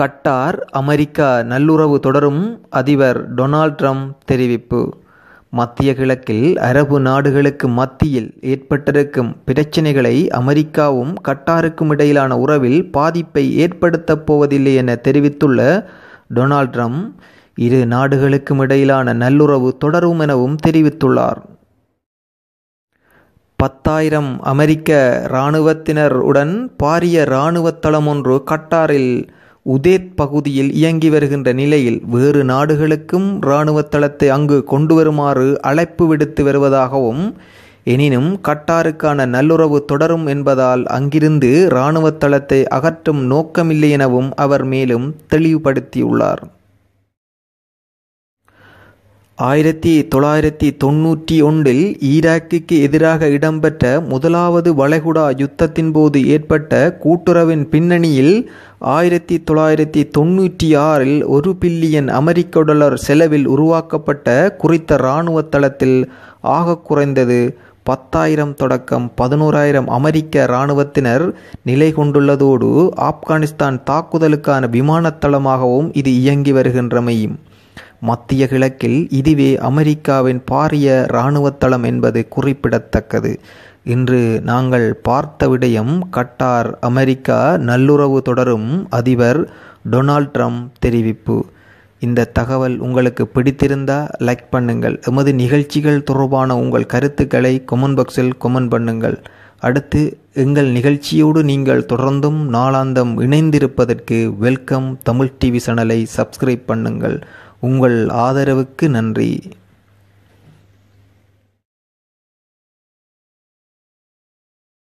Khattar America நல்லுறவு தொடரும் அதிபர் டொனால்ட் ட்ரம்ப் தெரிவிப்பு. மத்திய கிழக்கில் அரபு நாடுகளுக்கு மத்தியில் ஏற்பட்டிருக்கும் பிரச்சினைகளை அமெரிக்காவும் கட்டாருக்கும் இடையிலான உறவில் பாதிப்பை ஏற்படுத்தப் போவதில்லை என தெரிவித்துள்ள டொனால்ட் ட்ரம்ப் இரு நாடுகளுக்கும் இடையிலான நல்லுறவு தொடரும் எனவும் தெரிவித்துள்ளார். பத்தாயிரம் அமெரிக்க இராணுவத்தினர் உடன் பாரிய இராணுவ தளம் ஒன்று கட்டாரில் உதேத் பகுதியில் இயங்கி வருகின்ற நிலையில் வேறு நாடுகளுக்கும் இராணுவ தளத்தை அங்கு கொண்டு வருமாறு அழைப்பு விடுத்து வருவதாகவும் எனினும் கட்டாருக்கான நல்லுறவு தொடரும் என்பதால் அங்கிருந்து இராணுவ தளத்தை அகற்றும் நோக்கமில்லை எனவும் அவர் மேலும் தெளிவுபடுத்தியுள்ளார். ஆயிரத்தி தொள்ளாயிரத்தி தொன்னூற்றி ஒன்றில் ஈராக்கிற்கு எதிராக இடம்பெற்ற முதலாவது வளைகுடா யுத்தத்தின் போது ஏற்பட்ட கூட்டுறவின் பின்னணியில் ஆயிரத்தி தொள்ளாயிரத்தி தொன்னூற்றி ஆறில் ஒரு பில்லியன் அமெரிக்க டாலர் செலவில் உருவாக்கப்பட்ட குறித்த இராணுவ தளத்தில் ஆக குறைந்தது பத்தாயிரம் தொடக்கம் பதினோராயிரம் அமெரிக்க இராணுவத்தினர் நிலை கொண்டுள்ளதோடு ஆப்கானிஸ்தான் தாக்குதலுக்கான விமானத்தளமாகவும் இது இயங்கி வருகின்றமையும் மத்திய கிழக்கில் இதுவே அமெரிக்காவின் பாரிய இராணுவ தளம் என்பது குறிப்பிடத்தக்கது. இன்று நாங்கள் பார்த்த விடயம் கட்டார் அமெரிக்கா நல்லுறவு தொடரும் அதிபர் டொனால்ட் ட்ரம்ப் தெரிவிப்பு. இந்த தகவல் உங்களுக்கு பிடித்திருந்தா லைக் பண்ணுங்கள். எமது நிகழ்ச்சிகள் தொடர்பான உங்கள் கருத்துக்களை கொமெண்ட் பாக்ஸில் கொமெண்ட் பண்ணுங்கள். அடுத்து எங்கள் நிகழ்ச்சியோடு நீங்கள் தொடர்ந்தும் நாளாந்தம் இணைந்திருப்பதற்கு வெல்கம் தமிழ் டிவி சேனலை சப்ஸ்கிரைப் பண்ணுங்கள். உங்கள் ஆதரவுக்கு நன்றி.